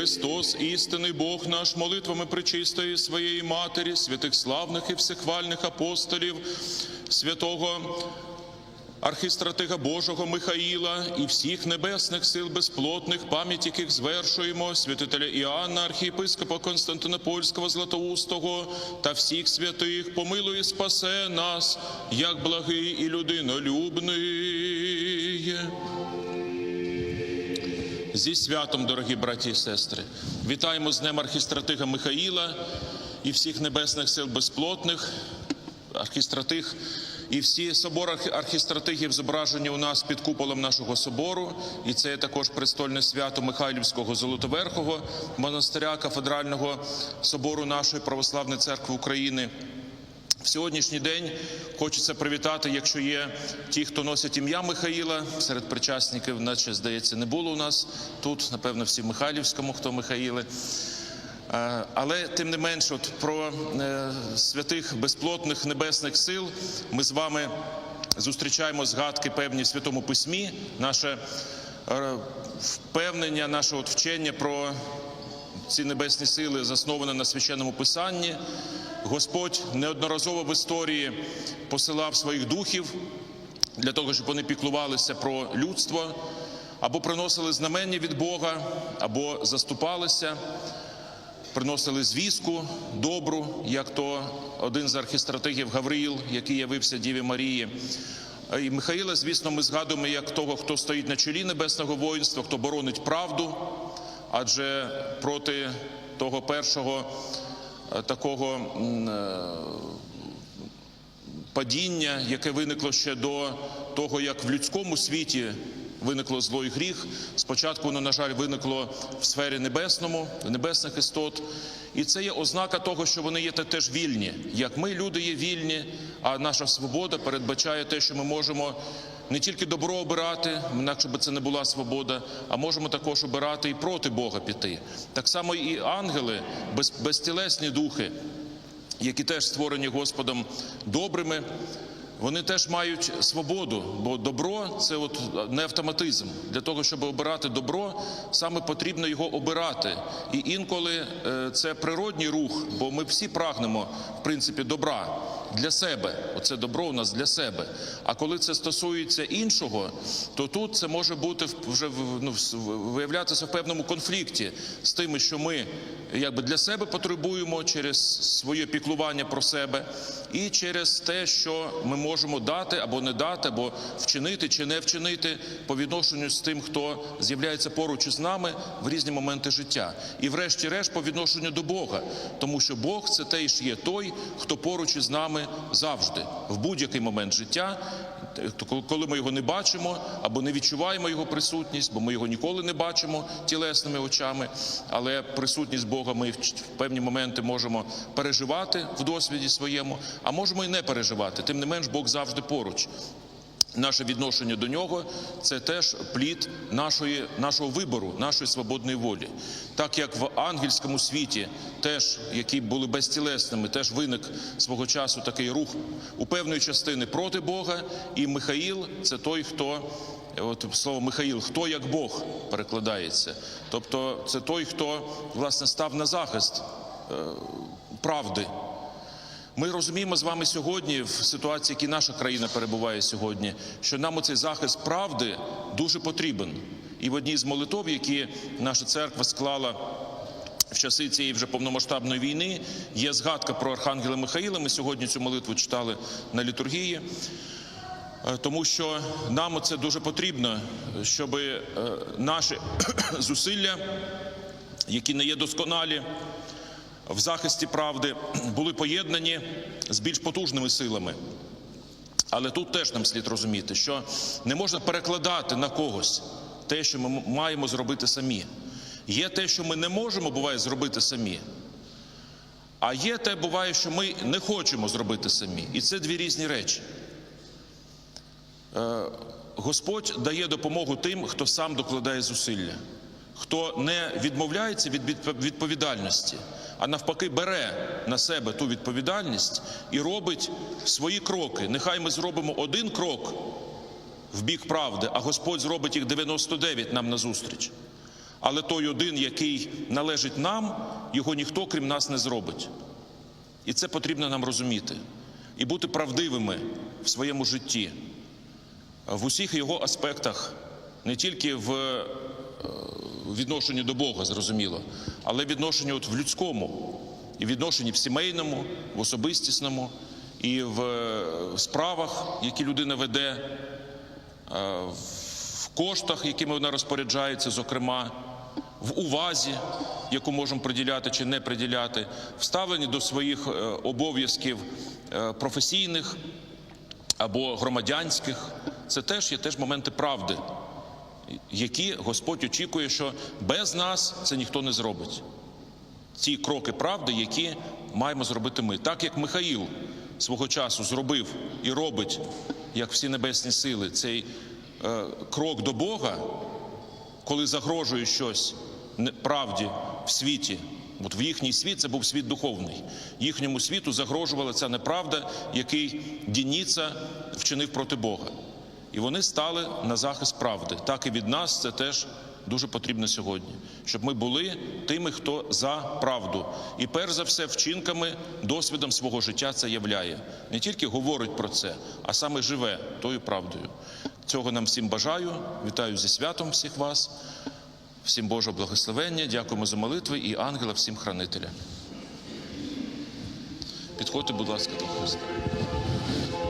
Христос, істинний Бог наш, молитвами причистої своєї Матері, святих славних і всехвальних апостолів, святого архістратига Божого Михаїла і всіх небесних сил безплотних, пам'ять яких звершуємо, святителя Іоанна, архієпископа Константинопольського Златоустого та всіх святих, помилуй і спасе нас, як благий і людинолюбний. Зі святом, дорогі браті і сестри, вітаємо з Днем архістратига Михаїла і всіх небесних сил безплотних, архістратиг і всі собори архі- архістратигів зображені у нас під куполом нашого собору. І це є також престольне свято Михайлівського Золотоверхого монастиря кафедрального собору нашої православної церкви України. В сьогоднішній день хочеться привітати, якщо є ті, хто носять ім'я Михаїла, серед причасників, наче здається, не було у нас тут, напевно, всі Михайлівському, хто Михаїли. Е, Але тим не менш, от про е, святих безплотних небесних сил ми з вами зустрічаємо згадки певні в Святому Письмі, наше е, впевнення, наше от вчення про ці небесні сили засноване на священному писанні. Господь неодноразово в історії посилав своїх духів для того, щоб вони піклувалися про людство, або приносили знамення від Бога, або заступалися, приносили звістку добру, як то один з архістратигів Гавриїл, який явився Діві Марії. І Михаїла, звісно, ми згадуємо як того, хто стоїть на чолі небесного воїнства, хто боронить правду, адже проти того першого такого е, падіння, яке виникло ще до того, як в людському світі виникло зло і гріх. Спочатку воно, на жаль, виникло в сфері небесному, небесних істот. І це є ознака того, що вони є теж вільні. Як ми, люди, є вільні, а наша свобода передбачає те, що ми можемо не тільки добро обирати, інакше би це не була свобода, а можемо також обирати і проти Бога піти. Так само і ангели, без, безтілесні духи, які теж створені Господом добрими, вони теж мають свободу, бо добро це от не автоматизм. Для того, щоб обирати добро, саме потрібно його обирати. І інколи е, це природній рух, бо ми всі прагнемо, в принципі, добра для себе. Оце добро у нас для себе. А коли це стосується іншого, то тут це може бути вже ну, виявлятися в певному конфлікті з тими, що ми якби для себе потребуємо через своє піклування про себе, і через те, що ми можемо дати або не дати, або вчинити чи не вчинити по відношенню з тим, хто з'являється поруч із нами в різні моменти життя, і врешті-решт по відношенню до Бога, тому що Бог це теж є той, хто поруч із нами завжди, в будь-який момент життя. Коли ми його не бачимо або не відчуваємо його присутність, бо ми його ніколи не бачимо тілесними очами, але присутність Бога ми в певні моменти можемо переживати в досвіді своєму, а можемо і не переживати. Тим не менш, Бог завжди поруч. Наше відношення до нього це теж плід нашої, нашого вибору, нашої свободної волі. Так як в ангельському світі, теж які були безтілесними, теж виник свого часу такий рух у певної частини проти Бога, і Михаїл це той, хто от слово Михаїл, хто як Бог перекладається. Тобто, це той, хто власне став на захист е, правди. Ми розуміємо з вами сьогодні, в ситуації, в якій наша країна перебуває сьогодні, що нам оцей захист правди дуже потрібен. І в одній з молитов, які наша церква склала в часи цієї вже повномасштабної війни, є згадка про Архангела Михаїла. Ми сьогодні цю молитву читали на літургії. Е, Тому що нам це дуже потрібно, щоб е, наші зусилля, які не є досконалі, в захисті правди були поєднані з більш потужними силами. Але тут теж нам слід розуміти, що не можна перекладати на когось те, що ми маємо зробити самі. Є те, що ми не можемо, буває, зробити самі. А є те, буває, що ми не хочемо зробити самі. І це дві різні речі. Е, Господь дає допомогу тим, хто сам докладає зусилля, хто не відмовляється від відповідальності, а навпаки бере на себе ту відповідальність і робить свої кроки. Нехай ми зробимо один крок в бік правди, а Господь зробить їх 99 нам назустріч. Але той один, який належить нам, його ніхто крім нас не зробить. І це потрібно нам розуміти і бути правдивими в своєму житті, в усіх його аспектах, не тільки в відношенні до Бога, зрозуміло, але відношенні от в людському, і відношенні в сімейному, в особистісному, і в е, справах, які людина веде, е, в коштах, якими вона розпоряджається, зокрема, в увазі, яку можемо приділяти чи не приділяти, в ставленні до своїх е, обов'язків професійних або громадянських. Це теж є теж моменти правди, які Господь очікує, що без нас це ніхто не зробить. Ті кроки правди, які маємо зробити ми. Так як Михаїл свого часу зробив і робить, як всі небесні сили, цей е, крок до Бога, коли загрожує щось правді в світі. От в їхній світ це був світ духовний. Їхньому світу загрожувала ця неправда, який Дініца вчинив проти Бога. І вони стали на захист правди. Так і від нас це теж дуже потрібно сьогодні, щоб ми були тими, хто за правду. І перш за все, вчинками, досвідом свого життя це являє. Не тільки говорить про це, а саме живе тою правдою. Цього нам всім бажаю. Вітаю зі святом всіх вас. Всім Божого благословення, дякуємо за молитви і ангела всім хранителя. Підходьте, будь ласка, до Христа.